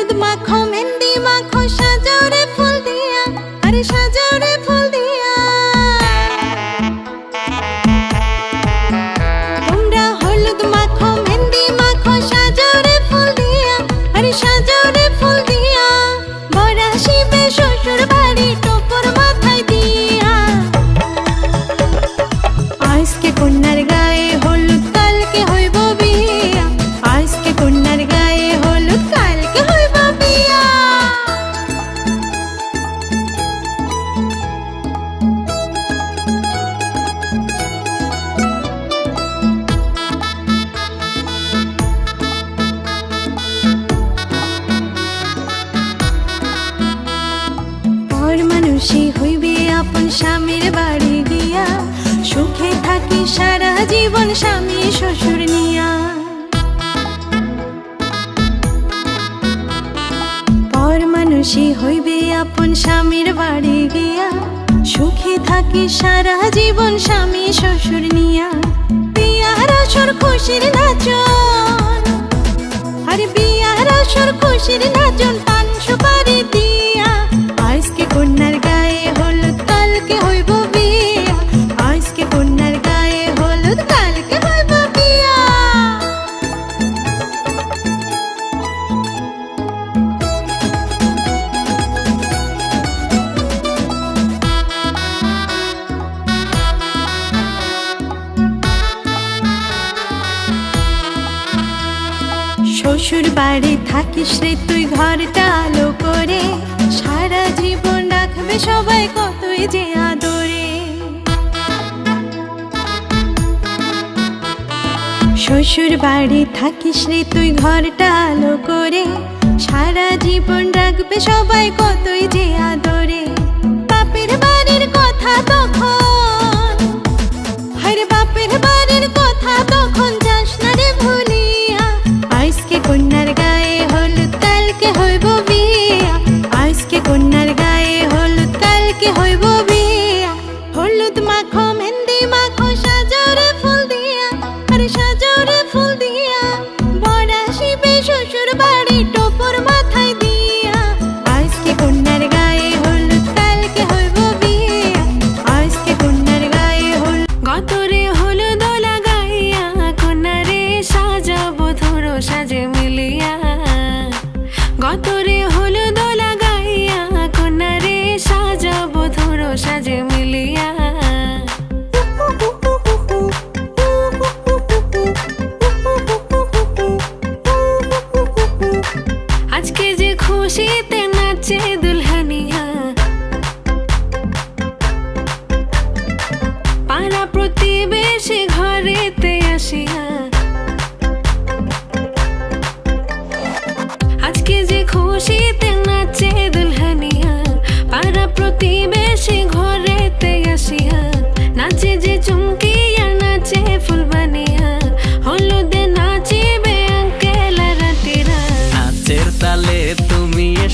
হলুদ মাখো, মেহেন্দি মাখো সাজাও রে ফুল দিয়া, আরে সাজাও রে ফুল দিয়া। তোমরা হলুদ মাখো, মেহেন্দি মাখো সাজাও ফুল দিয়া, আরে সাজাও ফুল দিয়া। বড় শিবে শ্বশুর বাড়ি সারা জীবন স্বামী, শ্বশুর নিয়া। পর মানুষই হইবে আপন স্বামীর বাড়ি গিয়া। সুখে থাকি সারা জীবন স্বামী, শ্বশুর নিয়া। বিয়ার আসর খুশির নাচন, আরে বিয়ার আসর খুশির নাচন শ্বশুর বাড়ি থাকিস রে তুই ঘরটা আলো করে। সারা জীবন রাখবে সবাই কতই যে আদরে। শ্বশুর বাড়ি থাকিস রে তুই ঘরটা আলো করে। সারা জীবন রাখবে সবাই কতই যে আদরে।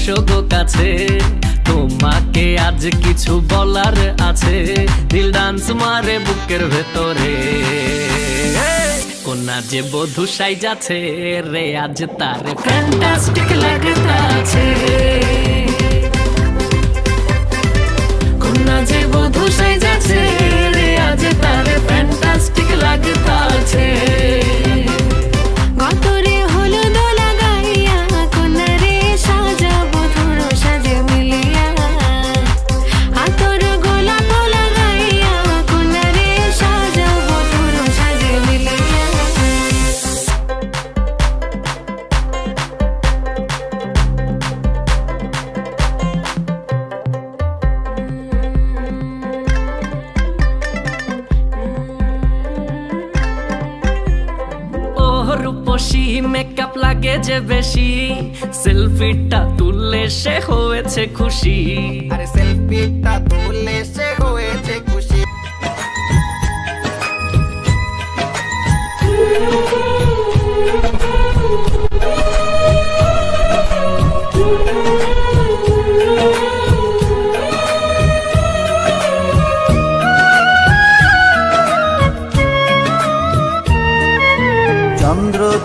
এসো কাছে। তোমাকে আজ কিছু বলার আছে। দিল ডান্স মারে বুকের ভেতরে। কোনা যে বধু যাচ্ছে, রে আজ তার ফ্যান্টাস্টিক লাগতাছে কোনা যে বধু যাচ্ছে, রে আজ তার ফ্যান্টাস্টিক লাগতাছে গতরে মেকআপ লাগে যে বেশি। সেলফিটা তুললে সে হয়েছে খুশি। আরে সেলফিটা তুলে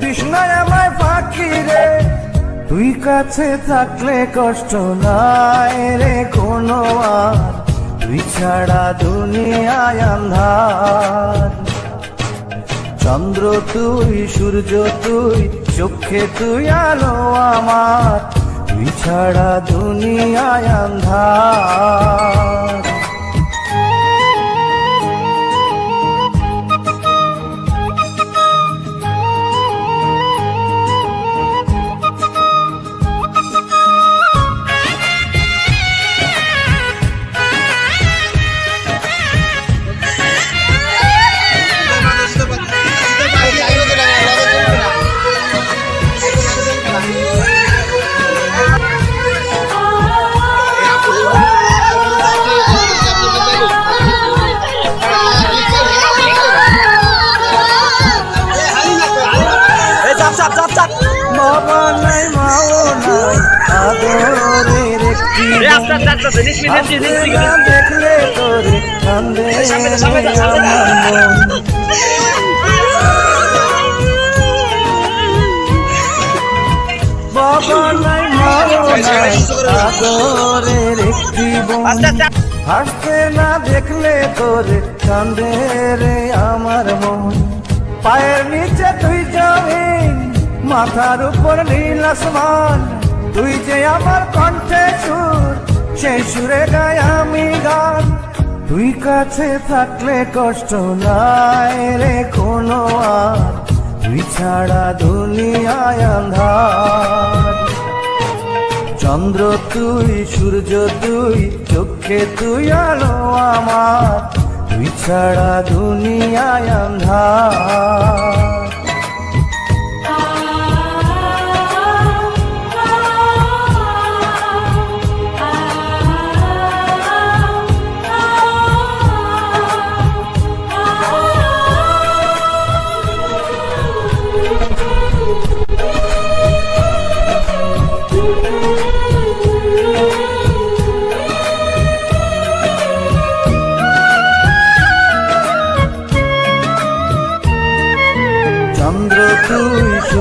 বিষ্ণয় আমায় পাখি রে। তুই কাছে থাকলে কষ্ট নাই রে কোনো আর। তুই ছাড়া দুনিয়ায় আন্ধার। চন্দ্র তুই, সূর্য তুই, চোখে তুই, আলো আমার। তুই ছাড়া দুনিয়ায় আন্ধার। একটি আসতে না দেখলে তোরে কান্দে আমার বাবা নাই মাও নাই আদরের একটি বোন হাসতে না দেখলে তোরে কান্দে রে আমার মন। পায়ের নিচে তুই জমিন মাথার উপর নীল আসমান। তুই যে আমার কণ্ঠে সুর সেই সুরে গাই আমি গান। তুই কাছে থাকলে কষ্ট নাই রে কোনো তুই ছাড়া দুনিয়ায় আন্ধার চন্দ্র তুই, সূর্য তুই, চোখে তুই, আলো আমার। তুই ছাড়া দুনিয়ায় আন্ধার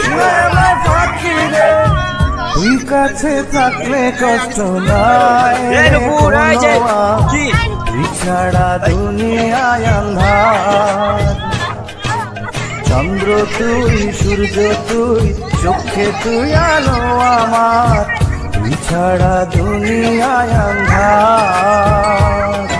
রে তুই কাছে থাকলে কষ্ট নাই। তুই ছাড়া দুনিয়ায় আন্ধার। চন্দ্র তুই সূর্য তুই চোখে তুই আলো আমার। তুই ছাড়া দুনিয়ায় আন্ধার।